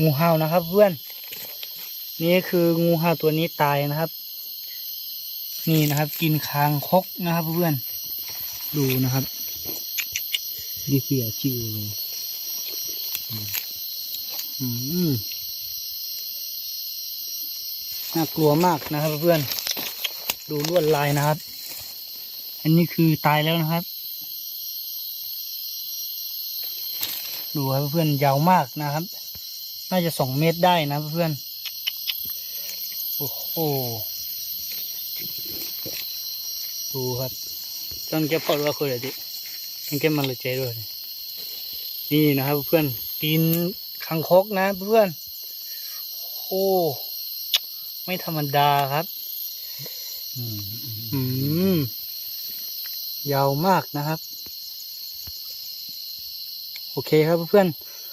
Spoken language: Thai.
งูเห่านะครับเพื่อน นี่คืองูเห่าตัวนี้ตายนะครับ นี่นะครับ กินคางคกนะครับเพื่อน ดูนะครับนี่คืออาชีพอืมน่ากลัวมากนะครับเพื่อน ดูลวดลายนะครับ อันนี้คือตายแล้วนะครับ ดูครับเพื่อนยาวมากนะครับ น่าจะสองเมตรได้นะเพื่อน โอ้โห ดูครับต้นแกพอดว่าคนอะไรดิมันแกมันเลยใจด้วย นี่นะครับเพื่อนกินคังคกนะเพื่อนโอ้ไม่ธรรมดาครับอืมอืมยาวมากนะครับ โอเคครับเพื่อนๆ